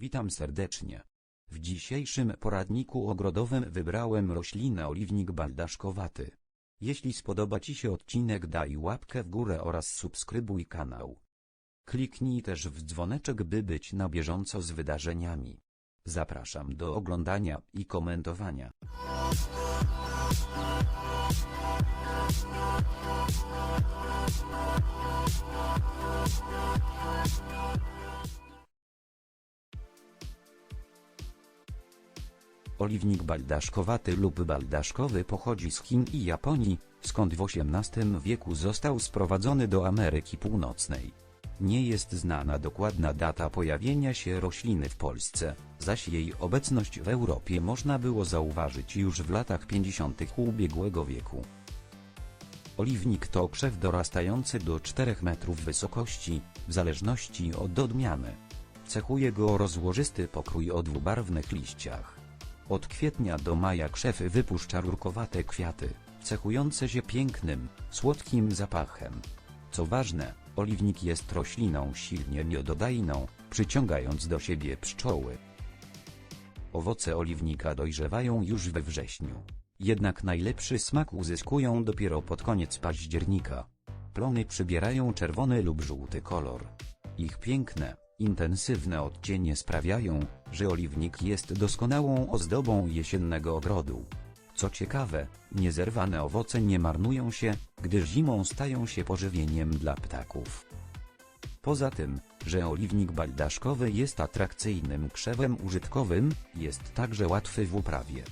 Witam serdecznie. W dzisiejszym poradniku ogrodowym wybrałem roślinę oliwnik baldaszkowaty. Jeśli spodoba Ci się odcinek daj łapkę w górę oraz subskrybuj kanał. Kliknij też w dzwoneczek by być na bieżąco z wydarzeniami. Zapraszam do oglądania i komentowania. Oliwnik baldaszkowaty lub baldaszkowy pochodzi z Chin i Japonii, skąd w XVIII wieku został sprowadzony do Ameryki Północnej. Nie jest znana dokładna data pojawienia się rośliny w Polsce, zaś jej obecność w Europie można było zauważyć już w latach 50. ubiegłego wieku. Oliwnik to krzew dorastający do 4 metrów wysokości, w zależności od odmiany. Cechuje go rozłożysty pokrój o dwubarwnych liściach. Od kwietnia do maja krzew wypuszcza rurkowate kwiaty, cechujące się pięknym, słodkim zapachem. Co ważne, oliwnik jest rośliną silnie miododajną, przyciągając do siebie pszczoły. Owoce oliwnika dojrzewają już we wrześniu. Jednak najlepszy smak uzyskują dopiero pod koniec października. Plony przybierają czerwony lub żółty kolor. Ich piękne, intensywne odcienie sprawiają, że oliwnik jest doskonałą ozdobą jesiennego ogrodu. Co ciekawe, niezerwane owoce nie marnują się, gdyż zimą stają się pożywieniem dla ptaków. Poza tym, że oliwnik baldaszkowy jest atrakcyjnym krzewem użytkowym, jest także łatwy w uprawie.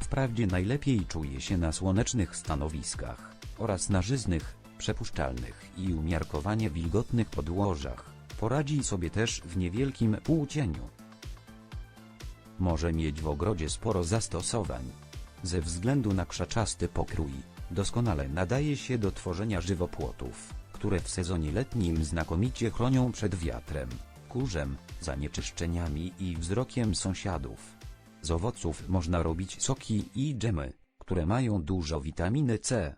Wprawdzie najlepiej czuje się na słonecznych stanowiskach, oraz na żyznych, przepuszczalnych i umiarkowanie wilgotnych podłożach. Poradzi sobie też w niewielkim półcieniu. Może mieć w ogrodzie sporo zastosowań. Ze względu na krzaczasty pokrój, doskonale nadaje się do tworzenia żywopłotów, które w sezonie letnim znakomicie chronią przed wiatrem, kurzem, zanieczyszczeniami i wzrokiem sąsiadów. Z owoców można robić soki i dżemy, które mają dużo witaminy C.